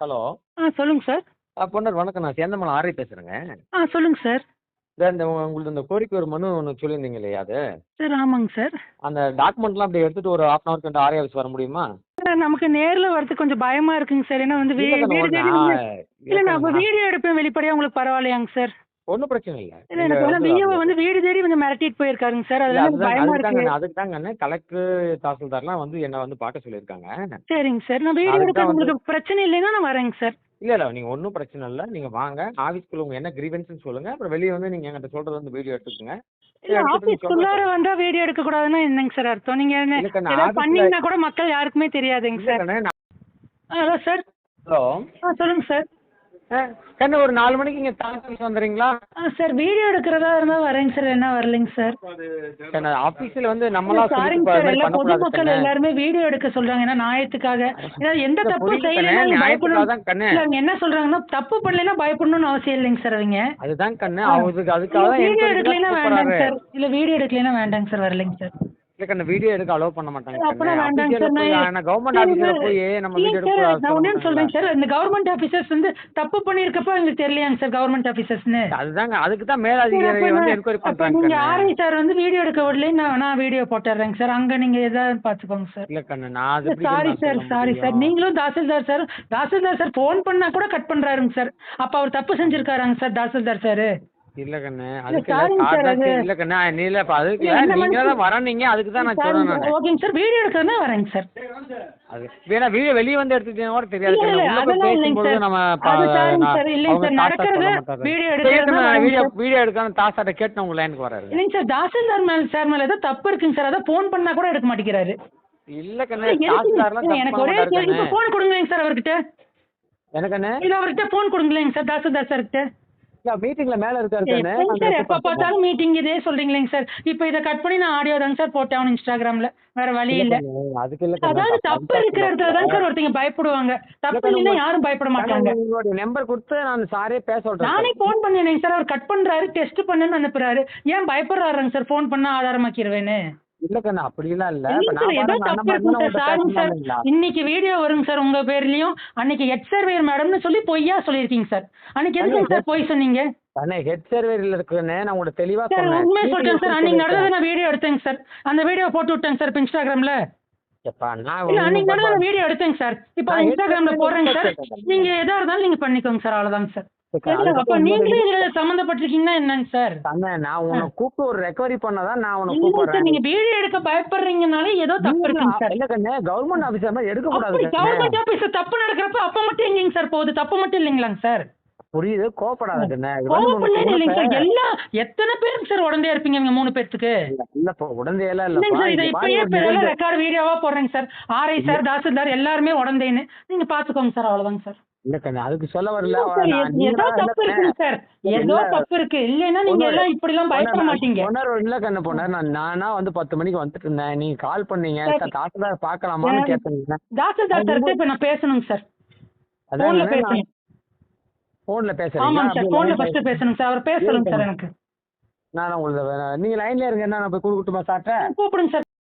Hello. ஆ சொல்லுங்க sir. ஆ பொன்னர் வணக்கம். நான் சேந்தமலை ஆரை பேசுகிறேங்க ஆ சொல்லுங்க சார். இந்த இந்த உங்களுக்கு இந்த கோரிக்கை ஒரு மனு ஒன்று சொல்லியிருந்தீங்க இல்லையா அது? சார் ஆமாங்க சார். அந்த டாக்குமெண்ட்லாம் அப்படி எடுத்துட்டு ஒரு ஹாஃப் அன் கண்டு ஆர்ஐ ஆஃபீஸ் வர முடியுமா? சார் நமக்கு நேரில் வரதுக்கு கொஞ்சம் பயமா இருக்குங்க சார். ஏன்னா வந்து வீடு தேடி வந்து- இல்லை நான் இப்போ வீடியோ எடுப்பேன் வெளிப்படையாக உங்களுக்கு பரவாயில்லையாங்க சார். ஒன்றும் பிரச்சனை இல்லை. வந்து வீடு தேடி வந்து மிரட்டிட்டு போயிருக்காருங்க சார். அதனால அதுக்கு தாங்க கலெக்டர் தாசில்தார்லாம் வந்து என்னை வந்து பார்க்க சொல்லியிருக்காங்க. சரிங்க சார். நான் அதுக்கு எடுக்க உங்களுக்கு பிரச்சனை இல்லைன்னா நான் வரேங்க சார். இல்லை இல்லை நீங்கள் ஒன்றும் பிரச்சனை இல்லை. நீங்கள் வாங்க. ஆஃபீஸ்க்குள்ள உங்கள் என்ன கிரீவன்ஸ்னு சொல்லுங்கள் அப்புறம் வெளியே வந்து நீங்கள் என்கிட்ட சொல்கிறது வந்து வீடியோ எடுத்துக்கோங்க. நீங்க சொல்லுங்க. வந்தா வீடியோ எடுக்கக்கூடாதுன்னா என்னங்க சார் அர்த்தம்? நீங்கள் என்ன பண்ணீங்கன்னா கூட மக்கள் யாருக்குமே தெரியாதுங்க சார். Hello sir. ஹலோ. சொல்லுங்க சார். ஆ, கண்ணு ஒரு நாலு மணிக்கு இங்கே தாசில்தார் வந்துடுறீங்களா ஆ சார் வீடியோ எடுக்கிறதா இருந்தால் வரேங்க சார். என்ன வரலைங்க சார்? கண்ணு ஆஃபீஸில் வந்து நம்மளா சாரிங்க சார். எல்லா பொதுமக்கள். எல்லாருமே வீடியோ எடுக்க சொல்றாங்க. ஏன்னா நியாயத்துக்காக ஏன்னா எந்த கண்ணு, செய்யலைன்னா அவங்க என்ன சொல்றாங்கன்னா தப்பு பண்ணலைன்னா பயப்படணும்னு அவசியம் இல்லைங்க சார் அவங்க. அதுதான் கண்ணு. அவங்களுக்கு அதுக்காக வீடியோ எடுக்கலைன்னா வேண்டாங்க. சார். இல்ல வீடியோ எடுக்கலைன்னா வேண்டாங்க சார் வரலைங்க சார். இல்ல கண்ணு வீடியோ எடுக்க அலோவ் பண்ண மாட்டாங்க அப்பனா சார். நான் கவர்மெண்ட் ஆபீஸ்ல போய் நம்ம வீடியோ இல்லைங்க எடுக்க சார். நான் ஒண்ணு சொல்றேன் சார். இந்த கவர்மெண்ட் ஆபீசர்ஸ் வந்து தப்பு பண்ணிருக்கப்ப எங்களுக்கு தெரியலையாங்க சார் கவர்மெண்ட் ஆபீசர்ஸ்னு அதுதாங்க. அதுக்கு தான் மேலதிகாரி வந்து என்கொயரி பண்றாங்க நீங்க. ஆர்ஐ சார் வந்து வீடியோ எடுக்க விடல. நான் நான் வீடியோ போட்டுறேங்க சார். அங்க நீங்க எதாவது பாத்துக்கோங்க சார். இல்ல கண்ணு நான் அது சாரி சார் சாரி சார்? நீங்களும் tahsildar sir tahsildar sir phone பண்ணா கூட கட் பண்றாருங்க சார். அப்ப அவர் தப்பு செஞ்சிருக்காராங்க சார் தாசில்தார் சார். இல்ல கண்ணு அதுக்கு இல்ல, சார், காரணம் அது- இல்ல கண்ணு நீ இல்ல அதுக்கு இல்ல, நீங்க தான் வரீங்க அதுக்கு தான் நான் சொல்றேன் நானு ஓகேங்க சார் வீடியோ எடுக்கிறதுனா வரேங்க சார் அது வேணா வீடியோ வெளிய வந்து எடுத்துட்டீங்கன்னா கூட தெரியாது இல்ல. இல்ல, உள்ள பேசும்போது சார். நம்ம அது சார், அவங்க சார், நடக்கிறத. வீடியோ சரி, வரேங்க வீடியோ சார். வீடியோ எடுக்காம தாசாட்ட கேட்டு உங்க லைனுக்கு வராரு இல்லைங்க சார் தாசில்தார் மேல சார் மேல ஏதோ தப்பு இருக்குங்க சார் அதான் ஃபோன் பண்ணா கூட எடுக்க மாட்டேங்கிறாரு இல்ல கண்ணு? தாசில்தார்லாம் எனக்கு ஒரே. இப்போ ஃபோன் கொடுங்களேங்க சார் அவர்கிட்ட எனக்கு கண்ணு இல்ல அவர்கிட்ட ஃபோன் கொடுங்களேங்க சார் தாசில்தார் சார்கிட்ட இல்ல மீட்டிங்ல மேல இருக்காரு சார் எப்போ. பார்த்தாலும் மீட்டிங் இதே சொல்றீங்களேங்க சார். இப்போ இதை கட் பண்ணி நான் ஆடியோ தாங்க சார் போட்டேன் இன்ஸ்டாகிராம்ல வேற வழி இல்ல அதுக்கு இல்ல அதாவது தப்பு இருக்கிற இடத்துல தான் சார் ஒருத்தங்க பயப்படுவாங்க. தப்பு இல்லைன்னா யாரும் பயப்பட மாட்டாங்க. உங்களுடைய நம்பர் கொடுத்து நான் சாரே பேச சொல்றேன் நானே. ஃபோன் பண்ணேனேங்க சார். அவர் கட் பண்றாரு டெஸ்ட் பண்ணுன்னு அனுப்புறாரு. ஏன் பயப்படுறாருங்க சார்? ஃபோன் பண்ணா ஆதாரமாக்கிடுவேன்னு இல்ல கண்ணு அப்படிலாம் இல்ல? இன்னைக்கு வீடியோ வருங்க சார் உங்க பேர்லயும். அன்னைக்கு ஹெட் சர்வேயர் மேடம்னு சொல்லி பொய்யா சொல்லியிருக்கீங்க சார் அன்னைக்கு எதுக்குங்க சார் பொய் சொன்னீங்க? கண்ணு ஹெட் சர்வேல இருக்குன்னு நான் உங்கள்ட்ட தெளிவா சொன்னேன். உண்மையை சொல்லிட்டேன் சார் அன்னைக்கு நடந்ததை. நான் வீடியோ எடுத்தேங்க சார் அந்த வீடியோ போட்டு விட்டேங்க சார் இன்ஸ்டாகிராம்ல அன்னைக்கு நடந்த வீடியோ எடுத்தேங்க சார் இப்போ இன்ஸ்டாகிராம்ல போடுறேங்க சார். நீங்க எதா இருந்தாலும் நீங்க பண்ணிக்கோங்க சார் அவ்வளவுதாங்க சார் இல்ல, நீங்களே இதுல என்னங்க சார்? நான் உன்னை கூப்பிட்டு ஒரு ரெக்கவரி பண்ணதான் நான் உன்னை கூப்பிடுறேன். நீங்க வீடியோ எடுக்க பயப்படுறீங்கனாலே ஏதோ தப்பு இருக்குங்க சார். இல்ல கண்ணு கவர்மெண்ட் ஆபீசர் மாதிரி எடுக்க கூடாது. கவர்மெண்ட் ஆபீஸ் தப்பு நடக்கிறப்ப அப்ப மட்டும் எங்கேங்க சார் போகுது? தப்பு மட்டும் இல்லைங்களாங்க சார்? புரியுது கோவப்படாத கண்ணு. இது வந்து கோவம் உனக்கு இல்லைங்க சார். உனக்கு- எல்லா எத்தனை பேருக்கு சார் உடனே இருப்பீங்க இவங்க மூணு பேர்த்துக்கு? இல்ல, இல்லப்பா உடனே எல்லாம் இல்லப்பா. சார் இதை இப்பயே ரெக்கார்டு வீடியோவா போடுறேங்க சார். ஆர்ஐ சார் தாசில்தார் எல்லாருமே உடந்தேன்னு. நீங்க பாத்துக்கோங்க சார் அவ்வளவுதாங்க சார். இல்ல கண்ணு அதுக்கு சொல்ல வரல. ஏதோ தப்பு இருக்குங்க சார். ஏதோ. தப்பு இருக்கு. இல்லைன்னா நீங்க எல்லாம் இப்படி எல்லாம் பயப்பட மாட்டீங்க. பொண்ணு, இல்ல கண்ணு பொண்ணு நான் நானா வந்து பத்து மணிக்கு வந்துட்டு இருந்தேன். நீங்க கால் பண்ணீங்க. பார்க்கலாமான்னு சரி. கேட்டீங்க. தாசில்தார் சார்கிட்ட இப்ப நான் பேசணுங்க சார். போன்ல பேசணும் போன்ல பேசுறீங்க ஆமாங்க சார். போன்ல ஃபர்ஸ்ட் பேசணுங்க சார். அவர் பேச சொல்லுங்க சார் எனக்கு. நான் உங்களுக்கு நீங்க லைன்ல இருங்க. நான் போய் கொடுக்கட்டுமா சார்ட்ட? கூப்பிடுங்க சார்.